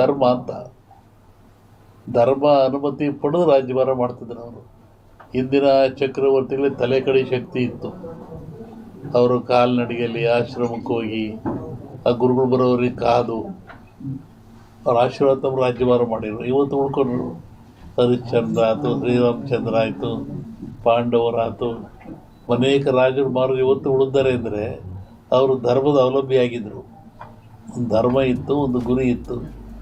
ಧರ್ಮ ಅಂತ. ಧರ್ಮ ಅನುಮತಿ ಪಡೆದು ರಾಜ್ಯಭಾರ ಮಾಡ್ತಿದ್ರು ಅವರು. ಹಿಂದಿನ ಚಕ್ರವರ್ತಿಗಳಿಗೆ ತಲೆ ಕಡೆ ಶಕ್ತಿ ಇತ್ತು. ಅವರು ಕಾಲ್ನಡಿಗೆಯಲ್ಲಿ ಆಶ್ರಮಕ್ಕೆ ಹೋಗಿ, ಆ ಗುರುಗಳು ಬರೋರಿಗೆ ಕಾದು, ಅವ್ರ ಆಶೀರ್ವಾದ ತಮ್ಮ ರಾಜ್ಯಭಾರ ಮಾಡಿದ್ರು. ಇವತ್ತು ಉಳ್ಕೊಂಡ್ರು. ಹರಿಶ್ಚಂದ್ರ ಆಯಿತು, ಶ್ರೀರಾಮಚಂದ್ರ ಆಯಿತು ಪಾಂಡವರಾಯಿತು ಅನೇಕ ರಾಜರು ಮಾರು ಇವತ್ತು ಉಳಿದ್ದಾರೆ ಅಂದರೆ, ಅವರು ಧರ್ಮದ ಅವಲಂಬಿಯಾಗಿದ್ದರು ಒಂದು ಧರ್ಮ ಇತ್ತು, ಒಂದು ಗುರಿ ಇತ್ತು.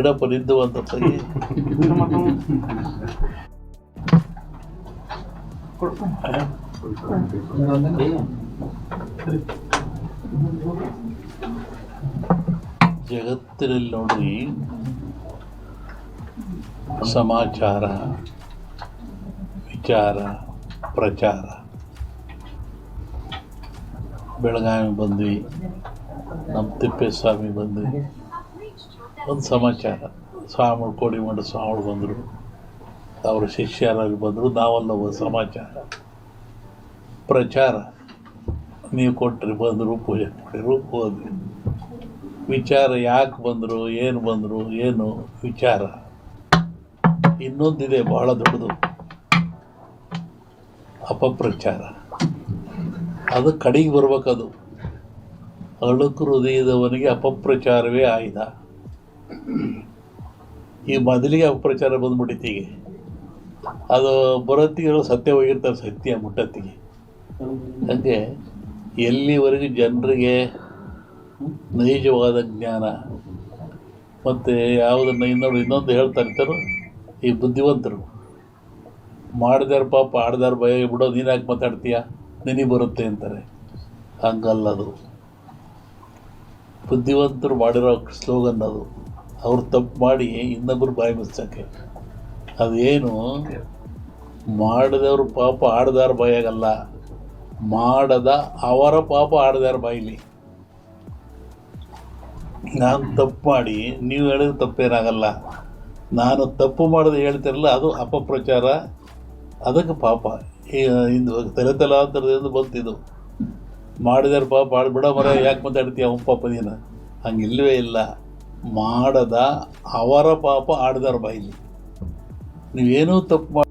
ಗಿಡಪ್ಪ ನಿಂದು ಅಂತ ತೆಗಿ. ಜಗತ್ತಿನಲ್ಲಿ ನೋಡ್ರಿ ಸಮಾಚಾರ ವಿಚಾರ ಪ್ರಚಾರ. ಬೆಳಗಾವಿ ಬಂದ್ವಿ ನಮ್ಮ ತಿಪ್ಪೇಸ್ವಾಮಿ ಬಂದ್ವಿ. ಒಂದು ಸಮಾಚಾರ. ಸ್ವಾಮಿಗಳು ಕೋಡಿಮಠ ಸ್ವಾಮಿಗಳು ಬಂದರು. ಅವರ ಶಿಷ್ಯರಾಗಿ ಬಂದರು. ನಾವೆಲ್ಲ ಒಂದು ಸಮಾಚಾರ. ಪ್ರಚಾರ. ನೀವು ಕೊಟ್ಟರೆ ಬಂದರು, ಪೂಜೆ ಮಾಡಿರು, ಹೋದ್ವಿ. ವಿಚಾರ ಯಾಕೆ ಬಂದರು, ಏನು ಬಂದರು, ಏನು ವಿಚಾರ? ಇನ್ನೊಂದಿದೆ ಬಹಳ ದೊಡ್ಡದು. ಅಪಪ್ರಚಾರ. ಅದು ಕಡೆಗೆ ಬರ್ಬೇಕದು. ಅಳುಕು ಹೃದಯದವನಿಗೆ ಅಪಪ್ರಚಾರವೇ ಆಯುಧ. ಈ ಮೊದಲಿಗೆ ಅಪಪ್ರಚಾರ ಬಂದ್ಬಿಟ್ಟಿತ್ತು ಈಗ ಅದು ಬರೋತ್ತಿಗೆ ಸತ್ಯ ಹೋಗಿರ್ತಾರೆ, ಸತ್ಯ ಮುಟ್ಟತ್ತಿಗೆ. ಹಂಗೆ ಎಲ್ಲಿವರೆಗೂ ಜನರಿಗೆ ನೈಜವಾದ ಜ್ಞಾನ ಮತ್ತು ಯಾವುದನ್ನು ಇನ್ನೊಂದು ಇನ್ನೊಂದು ಹೇಳ್ತಾ ಈ ಬುದ್ಧಿವಂತರು. ಮಾಡಿದಾರ ಪಾಪ, ಆಡ್ದಾರ ಭಯ, ಬಿಡೋ ನೀನು ಯಾಕೆ ಮಾತಾಡ್ತೀಯ? ನಿನಗೆ ಬರುತ್ತೆ ಅಂತಾರೆ. ಹಂಗಲ್ಲದು. ಬುದ್ಧಿವಂತರು ಮಾಡಿರೋ ಸ್ಲೋಗನ್ ಅದು. ಅವ್ರು ತಪ್ಪು ಮಾಡಿ ಇನ್ನೊಬ್ಬರು ಬಾಯಿ ಮುಚ್ಚಕ್ಕೆ ಅದೇನು? ಮಾಡಿದವರು ಪಾಪ ಆಡ್ದಾರ ಬಾಯಾಗಲ್ಲ ಮಾಡದ ಅವರ ಪಾಪ ಆಡ್ದಾರ ಬಾಯಿಲಿ. ನಾನು ತಪ್ಪು ಮಾಡಿ, ನೀವು ಹೇಳಿದ್ರೆ ತಪ್ಪೇನಾಗಲ್ಲ. ನಾನು ತಪ್ಪು ಮಾಡೋದು ಹೇಳ್ತಿರಲ್ಲ, ಅದು ಅಪಪ್ರಚಾರ. ಅದಕ್ಕೆ ಪಾಪ. ಇಂದು ತಲೆ ತಲಾಂತರದಿಂದ ಬಂತಿದ್ದು ಮಾಡಿದ್ರೆ ಪಾಪ ಆಡ್ಬಿಡ ಮರ, ಯಾಕೆ ಮಾತಾಡ್ತೀಯ ಅವ್ನು ಪಾಪ ನೀನು? ಹಂಗಿಲ್ವೇ ಇಲ್ಲ. ಮಾಡದ ಅವರ ಪಾಪ ಆಡದಾರ ಬಾಯಿಲಿ. ನೀವೇನೂ ತಪ್ಪು ಮಾಡ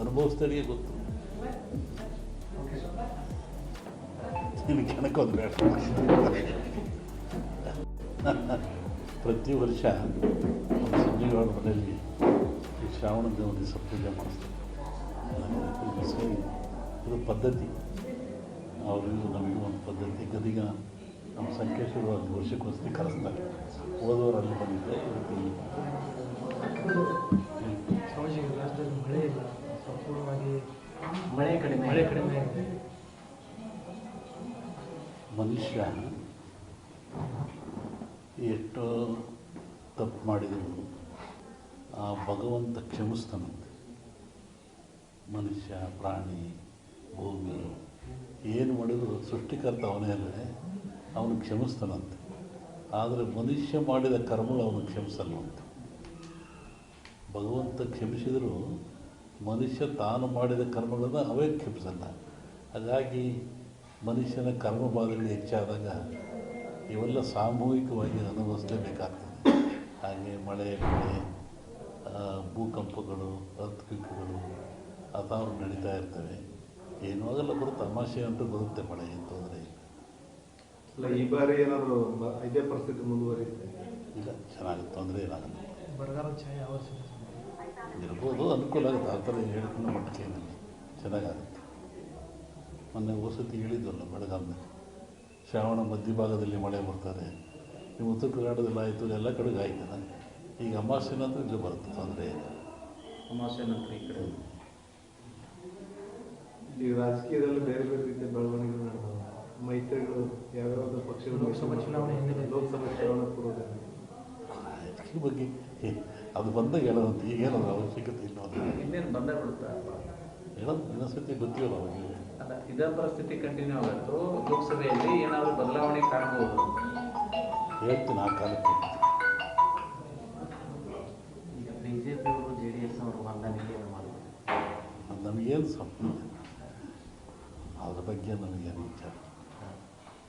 ಅನುಭವಿಸ್ದರಿಗೆ ಗೊತ್ತು. ಕೆಣಕೋದು ಬೇಡ. ಪ್ರತಿ ವರ್ಷ ಸಂಜೆಗಳ ಮನೆಯಲ್ಲಿ ಈ ಶ್ರಾವಣ ದಿವಸ ಪೂಜೆ ಮಾಡಿಸ್ತಾರೆ. ಇದು ಪದ್ಧತಿ. ಅವರಿಗೂ ನಮಗೂ ಒಂದು ಪದ್ಧತಿ. ಗದಿಗ ನಮ್ಮ ಸಂಕೇಶ್ವರ ಒಂದು ವರ್ಷಕ್ಕೋಸ್ಕರ ಕರೆಸ್ತಾರೆ. ಓದೋರು ಅಲ್ಲಿ ಬಂದಿದ್ದೆ. ಸ್ವಾಮೀಜಿ ರಾಜ್ಯದಲ್ಲಿ ಮಳೆ ಇಲ್ಲ. ಸಂಪೂರ್ಣವಾಗಿ ಮಳೆ ಕಡಿಮೆ. ಮಳೆ ಕಡಿಮೆ ಆಗಿದೆ. ಮನುಷ್ಯ ಎಷ್ಟೋ ತಪ್ಪು ಮಾಡಿದ್ರು ಆ ಭಗವಂತ ಕ್ಷಮಿಸ್ತಾನಂತೆ. ಮನುಷ್ಯ ಪ್ರಾಣಿ ಭೂಮಿ ಏನು ಮಾಡಿದ್ರು ಸೃಷ್ಟಿಕರ್ತ ಅವನೇ ಅಲ್ಲದೆ ಅವನು ಕ್ಷಮಿಸ್ತಾನಂತೆ. ಆದರೆ ಮನುಷ್ಯ ಮಾಡಿದ ಕರ್ಮಗಳು ಅವನು ಕ್ಷಮಿಸಲ್ವಂತೆ. ಭಗವಂತ ಕ್ಷಮಿಸಿದರೂ ಮನುಷ್ಯ ತಾನು ಮಾಡಿದ ಕರ್ಮಗಳನ್ನು ಅವೇ ಕ್ಷಮಿಸಲ್ಲ. ಹಾಗಾಗಿ ಮನುಷ್ಯನ ಕರ್ಮ ಹೆಚ್ಚಾದಾಗ ಇವೆಲ್ಲ ಸಾಮೂಹಿಕವಾಗಿ ಅನುಭವಿಸಲೇಬೇಕಾಗ್ತದೆ ಹಾಗೆ ಮಳೆ ಮಳೆ ಭೂಕಂಪಗಳು ಅರ್ಥಕ್ವಿಕ್ಗಳು ಅಥವಾ ನಡೀತಾ ಇರ್ತವೆ. ಏನೂ ಆಗಲ್ಲ ಬರುತ್ತೆ ತಮಾಷೆ ಅಂತೂ ಬರುತ್ತೆ ಮಳೆ ತೊಂದರೆ ಇಲ್ಲ. ಅಲ್ಲ ಈ ಬಾರಿ ಏನಾದ್ರು ಬ- ಇದೇ ಪರಿಸ್ಥಿತಿ ಮುಂದುವರಿಯುತ್ತೆ? ಇಲ್ಲ ಚೆನ್ನಾಗಿ ತೊಂದರೆ ಏನಾಗಲ್ಲ ಬರಗಾಲ ಛಾಯೆ ಆವರಿಸಿದೆ ಇರ್ಬೋದು ಅನುಕೂಲ ಆಗುತ್ತೆ. ಆ ಥರ ಹೇಳ್ಕೊಂಡು ಮಟ್ಟಿಗೆ ಚೆನ್ನಾಗಾಗುತ್ತೆ. ಮೊನ್ನೆ ವಸತಿ ಹೇಳಿದ್ವಲ್ಲ ಬೆಳಗಾವಿನಲ್ಲಿ ಶ್ರಾವಣ ಮಧ್ಯಭಾಗದಲ್ಲಿ ಮಳೆ ಬರ್ತಾರೆ. ನೀವು ಉತ್ತರ ಕರ್ನಾಟಕದಲ್ಲಿ ಆಯಿತು ಎಲ್ಲ ಕಡೆಗೆ ಆಯ್ತದ ಈಗ ಅಮಾವಾಸ್ಯೆ ನಂತರ ಇಲ್ಲಿ ಬರುತ್ತೆ ತೊಂದರೆ ಇಲ್ಲ. ಅಮಾವಾಸ್ಯೆ ನಂತರ ಈ ಕಡೆ. ಈ ರಾಜಕೀಯದಲ್ಲಿ ಬೇರೆ ಬೇರೆ ರೀತಿಯ ಬೆಳವಣಿಗೆ ಮೈತ್ರಿಗಳು ಯಾವ್ಯಾವ ಪಕ್ಷಗಳು ಲೋಕಸಭಾ ಚುನಾವಣೆ ಹಿನ್ನೆಲೆ. ಲೋಕಸಭಾ ಚುನಾವಣೆ ಪೂರ್ವದಲ್ಲಿ. ಅದ್ರ ಬಗ್ಗೆ ಅದು ಬಂದಾಗ ಹೇಳೋದಂತ ಈಗ ಅವಶ್ಯಕತೆ ಇಲ್ಲ ಬಂದೇ ಬಿಡುತ್ತಾ ಏನೋ ಇನ್ನೊಂದ್ಸತಿ ಗೊತ್ತಿಲ್ಲ ಅವಾಗ ಅಲ್ಲ ಇದೇ ಪರಿಸ್ಥಿತಿ ಕಂಟಿನ್ಯೂ ಆಗುತ್ತೋ ಲೋಕಸಭೆಯಲ್ಲಿ ಏನಾದರೂ ಬದಲಾವಣೆ ಕಾಣಬಹುದು ಹೇಳ್ತೀನಿ ಆ ಕಾಲಕ್ಕೆ. ಈಗ ಬಿ ಜೆ ಪಿಯವರು ಜೆ ಡಿ ಎಸ್ ಅವರು ಹೊಂದಾಣಿಕೆ ಮಾಡ್ತಾರೆ? ಅದು ನಮಗೇನು ಸಂಬಂಧ ಅದ್ರ ಬಗ್ಗೆ ನಮಗೇನು ವಿಚಾರ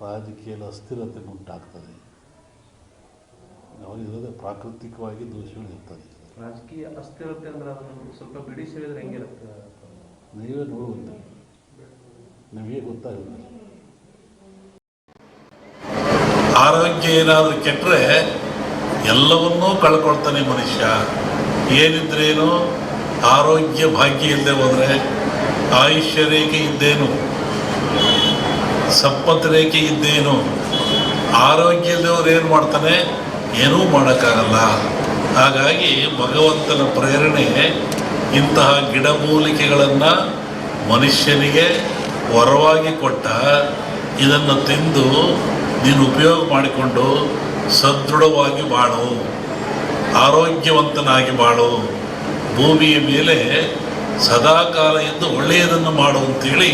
ರಾಜಕೀಯದ ಅಸ್ಥಿರತೆ ಉಂಟಾಗ್ತದೆ. ಅವರಿಗೆ ಇರೋದೇ ಪ್ರಾಕೃತಿಕವಾಗಿ ದೋಷಗಳು ಇರ್ತದೆ. ರಾಜಕೀಯ ಅಸ್ಥಿರತೆ ಅಂದ್ರೆ ಅದನ್ನು ಸ್ವಲ್ಪ ಬಿಡಿಸಿ ಹೇಳಿದ್ರೆ ಹೆಂಗಿರುತ್ತೆ? ನೀವೇ ನೋಡುವಂತೆ. ನಿಮಗೆ ಗೊತ್ತಾಗುತ್ತೆ. ಆರೋಗ್ಯ ಏನಾದರೂ ಕೆಟ್ಟರೆ ಎಲ್ಲವನ್ನೂ ಕಳ್ಕೊಳ್ತಾನೆ ಮನುಷ್ಯ. ಏನಿದ್ರೇನು ಆರೋಗ್ಯ ಭಾಗ್ಯ ಇಲ್ಲದೆ ಹೋದರೆ ಆಯುಷ್ಯ ರೇಖೆ ಇದ್ದೇನು? ಸಂಪತ್ತು ರೇಖೆ ಇದ್ದೇನು? ಏನು ಮಾಡ್ತಾನೆ? ಏನೂ ಮಾಡೋಕ್ಕಾಗಲ್ಲ. ಹಾಗಾಗಿ ಭಗವಂತನ ಪ್ರೇರಣೆ ಇಂತಹ ಗಿಡಮೂಲಿಕೆಗಳನ್ನು ಮನುಷ್ಯನಿಗೆ ವರವಾಗಿ ಕೊಟ್ಟ, ಇದನ್ನು ತಿಂದು ನೀನು ಉಪಯೋಗ ಮಾಡಿಕೊಂಡು ಸದೃಢವಾಗಿ ಬಾಳು. ಆರೋಗ್ಯವಂತನಾಗಿ ಬಾಳು. ಭೂಮಿಯ ಮೇಲೆ ಸದಾಕಾಲ ಎಂದು ಒಳ್ಳೆಯದನ್ನು ಮಾಡು ಅಂತೇಳಿ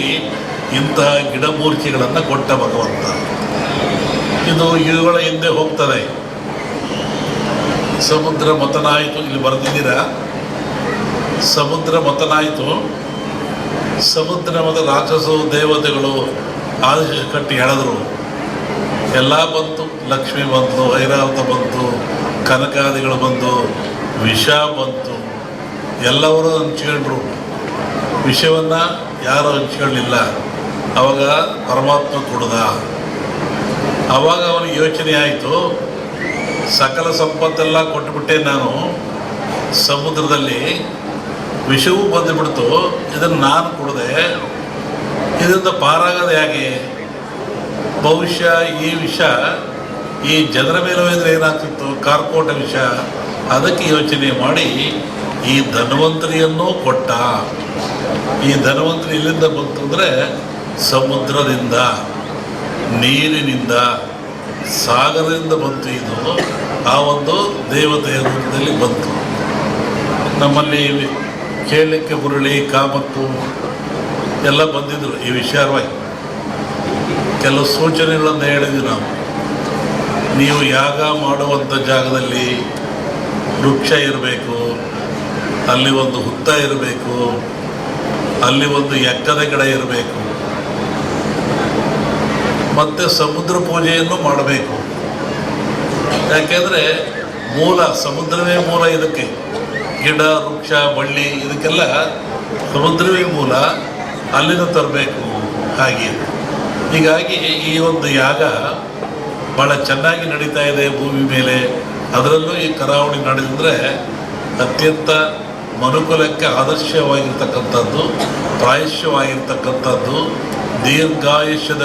ಇಂತಹ ಗಿಡಮೂರ್ತಿಗಳನ್ನು ಕೊಟ್ಟ ಭಗವಂತ. ಇದು ಇವುಗಳ ಹಿಂದೆ ಹೋಗ್ತದೆ. ಸಮುದ್ರ ಮತನಾಯಿತು, ಇಲ್ಲಿ ಬರೆದಿದ್ದೀರಾ? ಸಮುದ್ರ ಮತನಾಯಿತು. ಸಮುದ್ರ ಮತ ರಾಕ್ಷಸ ದೇವತೆಗಳು ಆದೇಶ ಕಟ್ಟಿ ಹೇಳಿದ್ರು ಎಲ್ಲ ಬಂತು, ಲಕ್ಷ್ಮಿ ಬಂತು ಐರಾವತ ಬಂತು, ಕನಕಾದಿಗಳು ಬಂತು, ವಿಷ ಬಂತು. ಎಲ್ಲವರು ಹಂಚ್ಕೊಂಡ್ರು. ವಿಷವನ್ನು ಯಾರು ಹಂಚ್ಕೊಳ್ಳಿಲ್ಲ. ಅವಾಗ ಪರಮಾತ್ಮ ಕೊಡದ. ಅವಾಗ ಅವನಿಗೆ ಯೋಚನೆ ಆಯಿತು, ಸಕಲ ಸಂಪತ್ತೆಲ್ಲ ಕೊಟ್ಟುಬಿಟ್ಟೆ ನಾನು. ಸಮುದ್ರದಲ್ಲಿ ವಿಷವೂ ಬಂದುಬಿಡ್ತು, ಇದನ್ನು ನಾನು ಕೊಡದೆ. ಇದರಿಂದ ಪಾರಾಗದ ಹೇಗೆ? ಬಹುಶಃ ಈ ವಿಷ, ಈ ಜನರ ಮೇಲೆ ಹೋದರೆ ಏನಾಗ್ತಿತ್ತು? ಕಾರ್ಕೋಟ ವಿಷ. ಅದಕ್ಕೆ ಯೋಚನೆ ಮಾಡಿ, ಈ ಧನ್ವಂತರಿಯನ್ನು ಕೊಟ್ಟ. ಈ ಧನ್ವಂತರಿ ಇಲ್ಲಿಂದ ಬಂತು ಅಂದರೆ ಸಮುದ್ರದಿಂದ, ನೀರಿನಿಂದ, ಸಾಗರದಿಂದ ಬಂತು ಇದು. ಆ ಒಂದು ದೇವತೆಯ ರೂಪದಲ್ಲಿ ಬಂತು. ನಮ್ಮಲ್ಲಿ ಕೇಳಲಿಕ್ಕೆ ಮುರಳಿ ಕಾಮತ್ತು ಎಲ್ಲ ಬಂದಿದ್ರು ಈ ವಿಷಯವಾಗಿ ಕೆಲವು ಸೂಚನೆಗಳನ್ನು ಹೇಳಿದ್ವಿ ನಾವು. ನೀವು ಯಾಗ ಮಾಡುವಂಥ ಜಾಗದಲ್ಲಿ ವೃಕ್ಷ ಇರಬೇಕು, ಅಲ್ಲಿ ಒಂದು ಹುತ್ತ ಇರಬೇಕು, ಅಲ್ಲಿ ಒಂದು ಎಕ್ಕದ ಗಿಡ ಇರಬೇಕು. ಮತ್ತೆ ಸಮುದ್ರ ಪೂಜೆಯನ್ನು ಮಾಡಬೇಕು. ಯಾಕೆಂದರೆ ಮೂಲ, ಸಮುದ್ರವೇ ಮೂಲ ಇದಕ್ಕೆ. ಗಿಡ, ವೃಕ್ಷ, ಬಳ್ಳಿ ಇದಕ್ಕೆಲ್ಲ ಸಮುದ್ರವೇ ಮೂಲ, ಅಲ್ಲಿಂದ ತರಬೇಕು ಹಾಗೆ. ಹೀಗಾಗಿ ಈ ಒಂದು ಯಾಗ ಭಾಳ ಚೆನ್ನಾಗಿ ನಡೀತಾ ಇದೆ ಭೂಮಿ ಮೇಲೆ. ಅದರಲ್ಲೂ ಈ ಕರಾವಳಿ ನಡೆದಿದ್ರೆ ಅತ್ಯಂತ ಮನುಕುಲಕ್ಕೆ ಆದರ್ಶವಾಗಿರ್ತಕ್ಕಂಥದ್ದು, ಪ್ರಾಯಶ್ಯವಾಗಿರ್ತಕ್ಕಂಥದ್ದು, ದೀರ್ಘಾಯುಷ್ಯದ